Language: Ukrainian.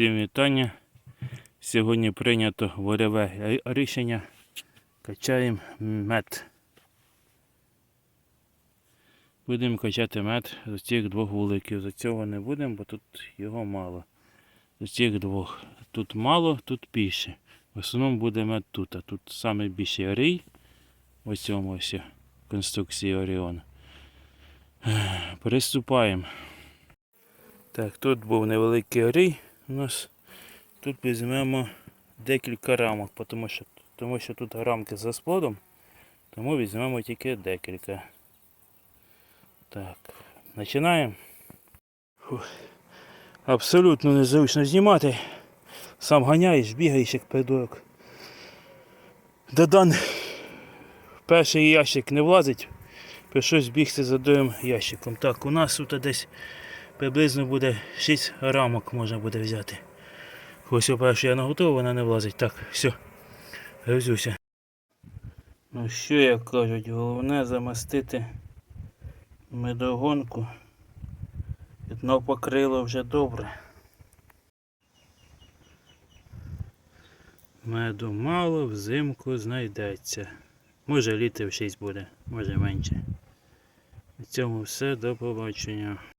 Всім вітання. Сьогодні прийнято вольове рішення. Качаємо мед. Будемо качати мед з цих двох вуликів. За цього не будемо, бо тут його мало. З цих двох. Тут мало, тут більше. В основному буде мед тут. А тут саме більший рій. В цьому ось конструкції Оріон. Приступаємо. Так, тут був невеликий орій у нас. Тут візьмемо декілька рамок, тому що, тому що тут рамки з розплодом, тому візьмемо тільки декілька. Так, починаємо. Абсолютно незручно знімати. Сам ганяєш, бігаєш як придурок. Додан перший ящик не влазить. Прийшлось бігти за другим ящиком. Так, у нас тут десь приблизно буде 6 рамок можна буде взяти. Ось перше я наготовив, вона не влазить. Так, все, грузюся. Ну що як кажуть, головне замастити медогонку. Дно покрило вже добре. Меду мало, взимку знайдеться. Може літрів 6 буде, може менше. На цьому все, до побачення.